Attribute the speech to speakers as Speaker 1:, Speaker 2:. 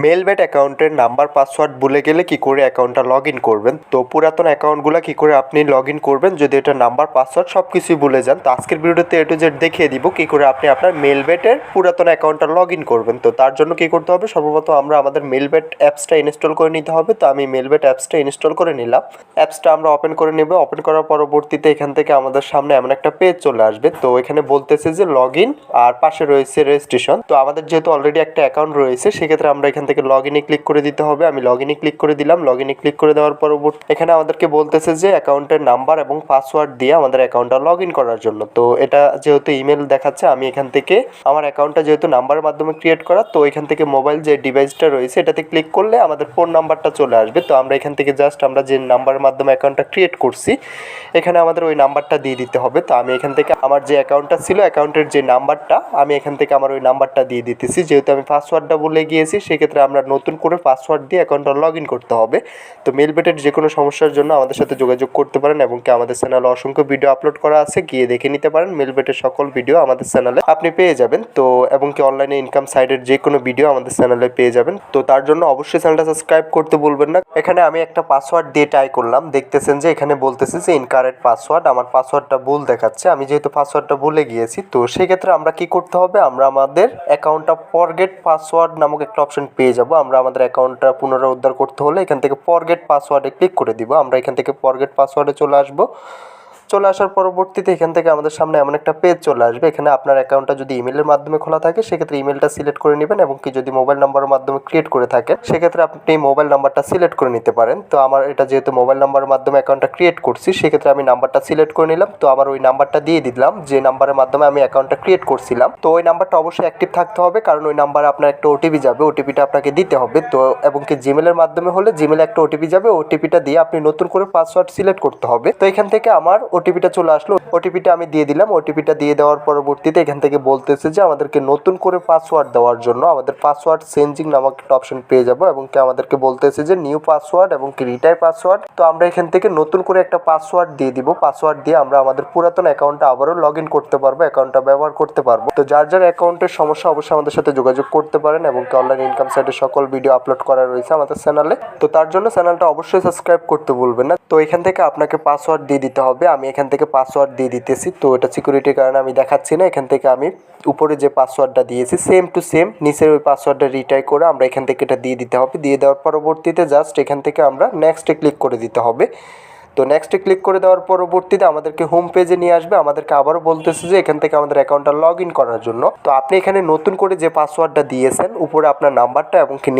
Speaker 1: Melbet অ্যাকাউন্টের number, password ভুলে গেলে কি করে অ্যাকাউন্টটা লগ ইন করবেন? তো পুরাতন অ্যাকাউন্টগুলো কি করে আপনি লগ ইন করবেন? যদি এটা নাম্বার, পাসওয়ার্ড সব কিছুই ভুলে যান, তো আজকের ভিডিওতে এ টু জেড দেখিয়ে দিব কি করে আপনি আপনার মেলবেটের পুরাতন অ্যাকাউন্টটা লগ ইন করবেন। তো তার জন্য কি করতে হবে? সর্বপ্রথম আমরা আমাদের মেলবেট অ্যাপসটা ইনস্টল করে নিতে হবে। তো আমি মেলবেট অ্যাপসটা ইনস্টল করে নিলাম। অ্যাপসটা আমরা ওপেন করে নেব। ওপেন করার পরবর্তীতে এখান থেকে আমাদের সামনে এমন একটা পেজ চলে আসবে। তো এখানে বলতেছে যে লগ ইন আর পাশে রয়েছে রেজিস্ট্রেশন। তো আমাদের যেহেতু অলরেডি একটা অ্যাকাউন্ট রয়েছে, সেক্ষেত্রে আমরা এখান থেকে লগ ইনে ক্লিক করে দিতে হবে। আমি লগ ইনে ক্লিক করে দিলাম। লগ ইনে ক্লিক করে দেওয়ার পরবর্তী এখানে আমাদেরকে বলতেছে যে অ্যাকাউন্টের নাম্বার এবং পাসওয়ার্ড দিয়ে আমাদের অ্যাকাউন্টটা লগ ইন করার জন্য। তো এটা যেহেতু ইমেল দেখাচ্ছে, আমি এখান থেকে আমার অ্যাকাউন্টটা যেহেতু নাম্বারের মাধ্যমে ক্রিয়েট করা, তো এখান থেকে মোবাইল যে ডিভাইসটা রয়েছে, এটাতে ক্লিক করলে আমাদের ফোন নাম্বারটা চলে আসবে। তো আমরা এখান থেকে জাস্ট আমরা যে নাম্বারের মাধ্যমে অ্যাকাউন্টটা ক্রিয়েট করছি, এখানে আমাদের ওই নাম্বারটা দিয়ে দিতে হবে। তো আমি এখান থেকে আমার যে অ্যাকাউন্টটা ছিল, অ্যাকাউন্টের যে নাম্বারটা আমি এখান থেকে আমার ওই নাম্বারটা দিয়ে দিতেছি। যেহেতু আমি পাসওয়ার্ডটা বলে গিয়েছি, সেক্ষেত্রে আমরা নতুন করে পাসওয়ার্ড দিয়ে অ্যাকাউন্টটা লগ ইন করতে হবে। তো মেলবেটের যে কোনো সমস্যার জন্য আমাদের সাথে যোগাযোগ করতে পারেন এবং কি আমাদের চ্যানেলে অসংখ্য ভিডিও আপলোড করা আছে, গিয়ে দেখে নিতে পারেন। মেলবেটের সকল ভিডিও আমাদের চ্যানেলে আপনি পেয়ে যাবেন। তো এবং কি অনলাইনে ইনকাম সাইটের যে কোনো ভিডিও আমাদের চ্যানেলে পেয়ে যাবেন। তো তার জন্য অবশ্যই চ্যানেলটা সাবস্ক্রাইব করতে বলবেন না। এখানে আমি একটা পাসওয়ার্ড দিয়ে ট্রাই করলাম। দেখতেছেন যে এখানে বলতেছে যে ইনকারেক্ট পাসওয়ার্ড আমার পাসওয়ার্ডটা ভুল দেখাচ্ছে। আমি যেহেতু পাসওয়ার্ডটা ভুলে গিয়েছি, তো সেক্ষেত্রে আমরা কি করতে হবে? আমরা আমাদের অ্যাকাউন্টটা ফরগেট পাসওয়ার্ড নামক একটা অপশন পেয়ে যাব। আমরা আমাদের অ্যাকাউন্টটা পুনরুদ্ধার করতে হলে এখান থেকে ফরগেট পাসওয়ার্ডে ক্লিক করে দিব। আমরা এখান থেকে ফরগেট পাসওয়ার্ডে চলে আসব। চলে আসার পরবর্তীতে এখান থেকে আমাদের সামনে এমন একটা পেজ চলে আসবে। এখানে আপনার অ্যাকাউন্টটা যদি ইমেলের মাধ্যমে খোলা থাকে, সেক্ষেত্রে ইমেলটা সিলেক্ট করে নেবেন এবং কি যদি মোবাইল নাম্বারের মাধ্যমে ক্রিয়েট করে থাকেন, সেক্ষেত্রে আপনি মোবাইল নাম্বারটা সিলেক্ট করে নিতে পারেন। তো আমার এটা যেহেতু মোবাইল নাম্বারের মাধ্যমে অ্যাকাউন্টটা ক্রিয়েট করছি, সেক্ষেত্রে আমি নাম্বারটা সিলেক্ট করে নিলাম। তো আমার ওই নাম্বারটা দিয়ে দিলাম, যে নাম্বারের মাধ্যমে আমি অ্যাকাউন্টটা ক্রিয়েট করছিলাম। তো ওই নাম্বারটা অবশ্যই অ্যাক্টিভ থাকতে হবে, কারণ ওই নাম্বারে আপনার একটা ওটিপি যাবে ওটিপিটা আপনাকে দিতে হবে। তো এবং কি জিমেলের মাধ্যমে হলে জিমেলে একটা ওটিপি যাবে ওটিপিটা দিয়ে আপনি নতুন করে পাসওয়ার্ড সিলেক্ট করতে হবে। তো এখান থেকে আমার ওটিপিটা চলে আসলো ওটিপিটা আমি দিয়ে দিলাম। ওটিপিটা দিয়ে দেওয়ার পরবর্তীতে এখান থেকে বলতেছে যে, আমাদেরকে নতুন করে পাসওয়ার্ড দেওয়ার জন্য আমাদের পাসওয়ার্ড চেঞ্জিং নামক একটা অপশন পেয়ে যাব এবং কি আমাদেরকে বলতেছে যে নিউ পাসওয়ার্ড এবং কি রিটাই পাসওয়ার্ড তো আমরা এখান থেকে নতুন করে একটা পাসওয়ার্ড দিয়ে দিব। পাসওয়ার্ড দিয়ে আমরা আমাদের পুরাতন অ্যাকাউন্টটা আবারও লগ ইন করতে পারব অ্যাকাউন্টটা ব্যবহার করতে পারব। তো যার যার অ্যাকাউন্টের সমস্যা অবশ্যই আমাদের সাথে যোগাযোগ করতে পারেন এবং কি অনলাইন ইনকাম সাইটে সকল ভিডিও আপলোড করা রয়েছে আমাদের চ্যানেলে তো তার জন্য চ্যানেলটা অবশ্যই সাবস্ক্রাইব করতে ভুলবেন না। তো এখান থেকে আপনাকে পাসওয়ার্ড দিয়ে দিতে হবে। আমি এখান থেকে পাসওয়ার্ড দিয়ে দিতেছি। তো এটা সিকিউরিটির কারণে আমি দেখাচ্ছি না। এখান থেকে আমি উপরে যে পাসওয়ার্ডটা দিয়েছি সেম টু সেম নিচের ওই পাসওয়ার্ডটা রিটাই করে আমরা এখান থেকে এটা দিয়ে দিতে হবে। দিয়ে দেওয়ার পরবর্তীতে জাস্ট এখান থেকে আমরা নেক্সটে ক্লিক করে দিতে হবে। তো নেক্সটে ক্লিক করে দেওয়ার পরবর্তীতে আমাদেরকে হোম পেজে নিয়ে আসবে। আমাদেরকে আবারও বলতেছে যে এখান থেকে আমাদের অ্যাকাউন্টটা লগ ইন করার জন্য। তো আপনি এখানে নতুন করে যে পাসওয়ার্ডটা দিয়েছেন, উপরে আপনার নাম্বারটা এবং